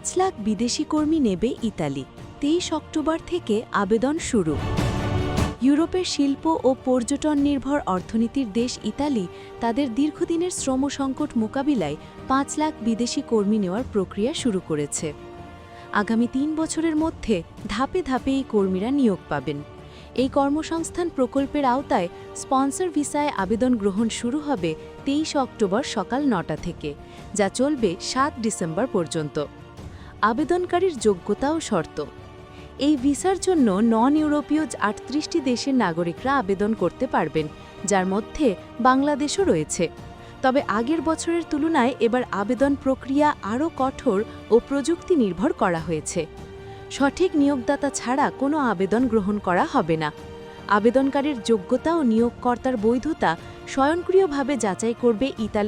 পাঁচ লাখ বিদেশি কর্মী নেবে ইতালি। তেইশ অক্টোবর থেকে আবেদন শুরু। ইউরোপের শিল্প ও পর্যটন নির্ভর অর্থনীতির দেশ ইতালি তাদের দীর্ঘদিনের শ্রম সংকট মোকাবিলায় পাঁচ লাখ বিদেশি কর্মী নেওয়ার প্রক্রিয়া শুরু করেছে। আগামী তিন বছরের মধ্যে ধাপে ধাপে এই কর্মীরা নিয়োগ পাবেন। এই কর্মসংস্থান প্রকল্পের আওতায় স্পন্সর ভিসায় আবেদন গ্রহণ শুরু হবে তেইশ অক্টোবর সকাল নটা থেকে, যা চলবে সাত ডিসেম্বর পর্যন্ত। আবেদনকারীর যোগ্যতা ও শর্ত। এই ভিসার জন্য নন ইউরোপীয় আটত্রিশটি দেশের নাগরিকরা আবেদন করতে পারবেন, যার মধ্যে বাংলাদেশও রয়েছে। তবে আগের বছরের তুলনায় এবার আবেদন প্রক্রিয়া আরও কঠোর ও প্রযুক্তি নির্ভর করা হয়েছে। সঠিক নিয়োগদাতা ছাড়া কোনো আবেদন গ্রহণ করা হবে না। আবেদনকারীর যোগ্যতা ও নিয়োগকর্তার বৈধতা স্বয়ংক্রিয়ভাবে যাচাই করবে ইতালি